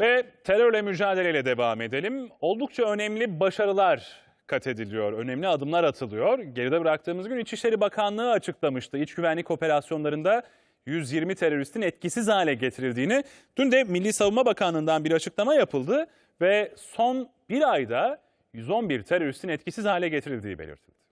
Ve terörle mücadeleyle devam edelim. Oldukça önemli başarılar kat ediliyor. Önemli adımlar atılıyor. Geride bıraktığımız gün İçişleri Bakanlığı açıklamıştı. İç güvenlik operasyonlarında 120 teröristin etkisiz hale getirildiğini. Dün de Milli Savunma Bakanlığı'ndan bir açıklama yapıldı ve son bir ayda 111 teröristin etkisiz hale getirildiği belirtildi.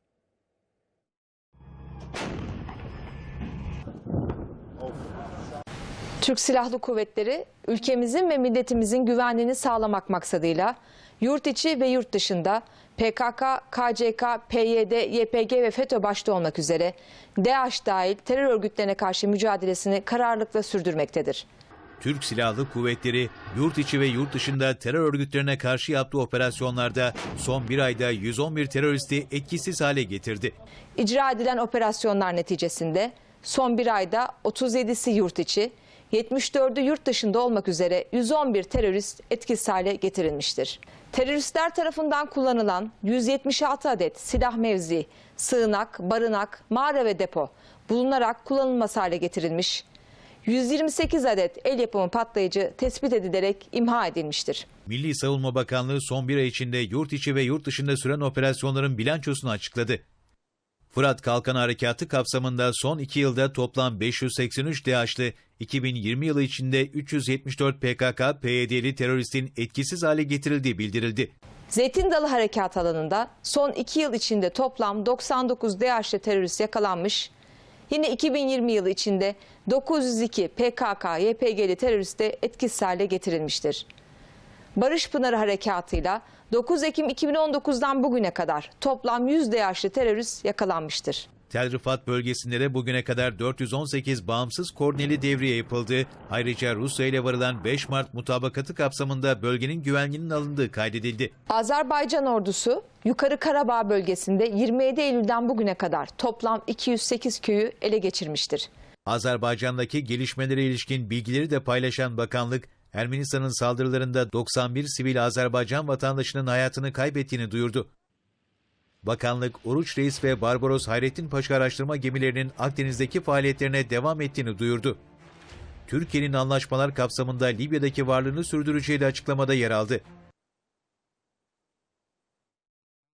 Türk Silahlı Kuvvetleri ülkemizin ve milletimizin güvenliğini sağlamak maksadıyla yurt içi ve yurt dışında PKK, KCK, PYD, YPG ve FETÖ başta olmak üzere DAEŞ dahil terör örgütlerine karşı mücadelesini kararlılıkla sürdürmektedir. Türk Silahlı Kuvvetleri yurt içi ve yurt dışında terör örgütlerine karşı yaptığı operasyonlarda son bir ayda 111 teröristi etkisiz hale getirdi. İcra edilen operasyonlar neticesinde son bir ayda 37'si yurt içi, 74'ü yurt dışında olmak üzere 111 terörist etkisiz hale getirilmiştir. Teröristler tarafından kullanılan 176 adet silah mevzi, sığınak, barınak, mağara ve depo bulunarak kullanılmaz hale getirilmiş. 128 adet el yapımı patlayıcı tespit edilerek imha edilmiştir. Milli Savunma Bakanlığı son bir ay içinde yurt içi ve yurt dışında süren operasyonların bilançosunu açıkladı. Fırat Kalkan Harekatı kapsamında son iki yılda toplam 583 DAEŞ'lı, 2020 yılı içinde 374 PKK, PYD'li teröristin etkisiz hale getirildiği bildirildi. Zeytin Dalı Harekat alanında son iki yıl içinde toplam 99 DAEŞ'li terörist yakalanmış. Yine 2020 yılı içinde 902 PKK, YPG'li terörist de etkisiz hale getirilmiştir. Barış Pınarı Harekatı'yla 9 Ekim 2019'dan bugüne kadar toplam 100 DAEŞ'li terörist yakalanmıştır. Tel Rifat bölgesinde de bugüne kadar 418 bağımsız koordineli devriye yapıldı. Ayrıca Rusya ile varılan 5 Mart mutabakatı kapsamında bölgenin güvenliğinin alındığı kaydedildi. Azerbaycan ordusu Yukarı Karabağ bölgesinde 27 Eylül'den bugüne kadar toplam 208 köyü ele geçirmiştir. Azerbaycan'daki gelişmelere ilişkin bilgileri de paylaşan bakanlık, Ermenistan'ın saldırılarında 91 sivil Azerbaycan vatandaşının hayatını kaybettiğini duyurdu. Bakanlık, Oruç Reis ve Barbaros Hayrettin Paşa araştırma gemilerinin Akdeniz'deki faaliyetlerine devam ettiğini duyurdu. Türkiye'nin anlaşmalar kapsamında Libya'daki varlığını sürdüreceği de açıklamada yer aldı.